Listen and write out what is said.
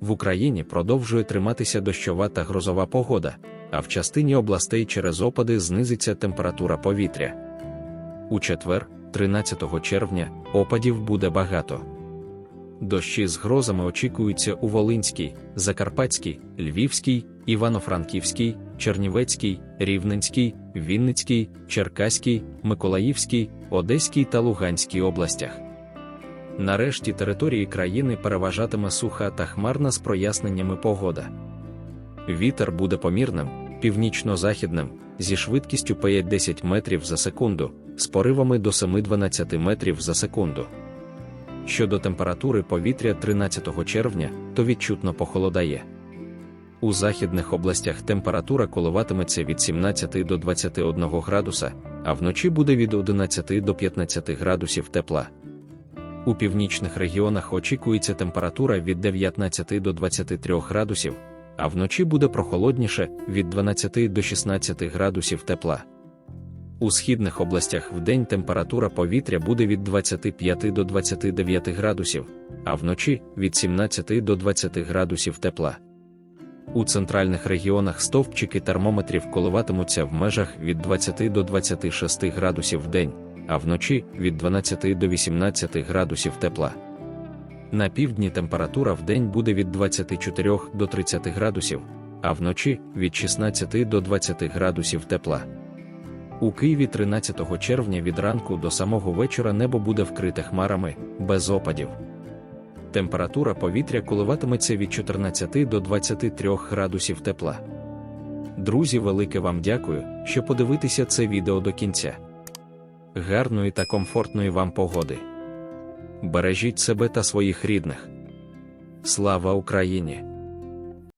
В Україні продовжує триматися дощова та грозова погода, а в частині областей через опади знизиться температура повітря. У четвер, 13 червня, опадів буде багато. Дощі з грозами очікуються у Волинській, Закарпатській, Львівській, Івано-Франківській, Чернівецькій, Рівненській, Вінницькій, Черкаській, Миколаївській, Одеській та Луганській областях. Нарешті території країни переважатиме суха та хмарна з проясненнями погода. Вітер буде помірним, північно-західним, зі швидкістю 5-10 метрів за секунду, з поривами до 7-12 метрів за секунду. Щодо температури повітря 13 червня, то відчутно похолодає. У західних областях температура коливатиметься від 17 до 21 градуса, а вночі буде від 11 до 15 градусів тепла. У північних регіонах очікується температура від 19 до 23 градусів, а вночі буде прохолодніше від 12 до 16 градусів тепла. У східних областях вдень температура повітря буде від 25 до 29 градусів, а вночі від 17 до 20 градусів тепла. У центральних регіонах стовпчики термометрів коливатимуться в межах від 20 до 26 градусів в день, а вночі від 12 до 18 градусів тепла. На півдні температура в день буде від 24 до 30 градусів, а вночі від 16 до 20 градусів тепла. У Києві 13 червня від ранку до самого вечора небо буде вкрите хмарами, без опадів. Температура повітря коливатиметься від 14 до 23 градусів тепла. Друзі, велике вам дякую, що подивитеся це відео до кінця. Гарної та комфортної вам погоди. Бережіть себе та своїх рідних. Слава Україні!